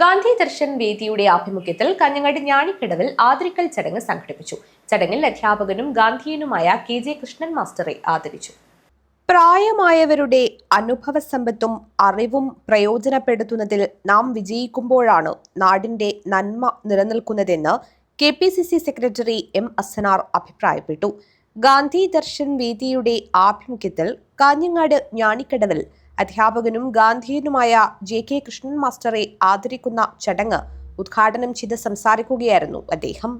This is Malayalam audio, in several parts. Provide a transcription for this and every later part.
ഗാന്ധി ദർശൻ വേദിയുടെ ആഭിമുഖ്യത്തിൽ കഞ്ഞങ്ങാട് ഞാണിക്കടവിൽ ആദരിക്കൽ ചടങ്ങ് സംഘടിപ്പിച്ചു. ചടങ്ങിൽ അധ്യാപകനും ഗാന്ധിയനുമായ കെ ജെ കൃഷ്ണൻ മാസ്റ്ററെ ആദരിച്ചു. പ്രായമായവരുടെ അനുഭവ സമ്പത്തും അറിവും പ്രയോജനപ്പെടുത്തുന്നതിൽ നാം വിജയിക്കുമ്പോഴാണ് നാടിന്റെ നന്മ നിലനിൽക്കുന്നതെന്ന് K P C C secretary M Asanar അഭിപ്രായപ്പെട്ടു. ഗാന്ധി ദർശൻ വേദിയുടെ ആഭിമുഖ്യത്തിൽ കാഞ്ഞങ്ങാട് ഞാണിക്കടവിൽ അധ്യാപകനും ഗാന്ധിയനുമായ ജെ കെ കൃഷ്ണൻ മാസ്റ്ററെ ആദരിക്കുന്ന ചടങ്ങ് ഉദ്ഘാടനം ചെയ്ത് സംസാരിക്കുകയായിരുന്നു അദ്ദേഹം.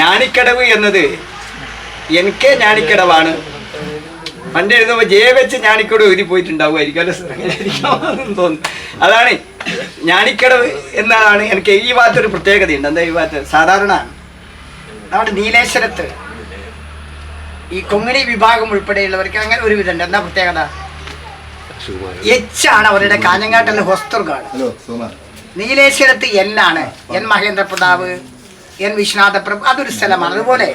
ഞാണിക്കടവ് എന്നത് എനിക്ക് ഞാണിക്കടവാണ്. പണ്ട് എഴുതുമ്പോൾ ജയ വെച്ച് ഞാണിക്കടവ് എഴുതി പോയിട്ടുണ്ടാവുമായിരിക്കും. തോന്നുന്നു. അതാണ് ഞാണിക്കടവ് എന്നതാണ് എനിക്ക് ഈ ഭാഗത്തൊരു പ്രത്യേകതയുണ്ട്. എന്താ ഈ ഭാഗത്ത് സാധാരണ നമ്മുടെ നീലേശ്വരത്ത് ഈ കൊങ്ങണി വിഭാഗം ഉൾപ്പെടെയുള്ളവർക്ക് അങ്ങനെ ഒരു വിധമുണ്ട് എന്താ പ്രത്യേകത? എച്ച് ആണ് അവരുടെ കാഞ്ഞങ്ങാട്ടിലെ ഹോസ്തുർഗാണ്. നീലേശ്വരത്ത് എന്നാണ് എൻ മഹേന്ദ്ര പ്രതാപ് എൻ വിശ്വനാഥ പ്രഭു അതൊരു സ്ഥലമാണ്. അതുപോലെ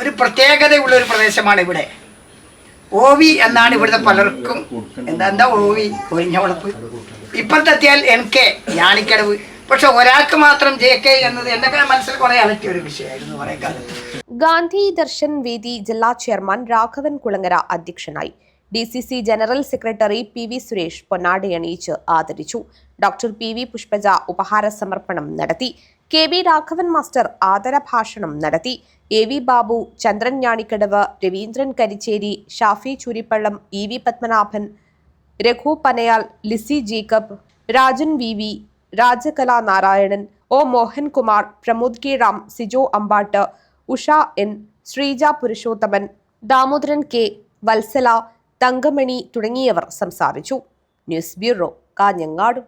ഒരു പ്രത്യേകതയുള്ള ഒരു പ്രദേശമാണ് ഇവിടെ. ഓവി എന്നാണ് ഇവിടുത്തെ പലർക്കും എന്താ എന്താ ഓവി ഒഴിഞ്ഞവളപ്പ്. ഇപ്പോഴത്തെത്തിയാൽ എൻ കെ ഞാണിക്കടവ് പക്ഷെ ഒരാൾക്ക് മാത്രം ജെ കെ എന്നത് എന്റെ മനസ്സിൽ കുറേ അലറ്റിയ ഒരു വിഷയമായിരുന്നു കുറെ കാലത്ത്. ഗാന്ധി ദർശൻ വേദി ജില്ലാ ചെയർമാൻ രാഘവൻ കുളങ്ങര അധ്യക്ഷനായി. D C C general secretary P V Suresh പൊന്നാടി അണിയിച്ച് ആദരിച്ചു. ഡോക്ടർ പി വി പുഷ്പജ ഉപഹാര സമർപ്പണം നടത്തി. കെ വി രാഘവൻ മാസ്റ്റർ ആദരഭാഷണം നടത്തി. A V Babu Chandran Njanikkadavu Raveendran Karicheri Shafi Churippallam E V Padmanabhan Raghu Panayal Lissy Jacob Rajan V V Rajakala Narayanan O Mohankumar Pramod K Ram Sijo Ambatt Usha N Sreeja Purushothaman Damodaran K Vatsala Thankamani തുടങ്ങിയവർ സംസാരിച്ചു. News bureau Kanhangad.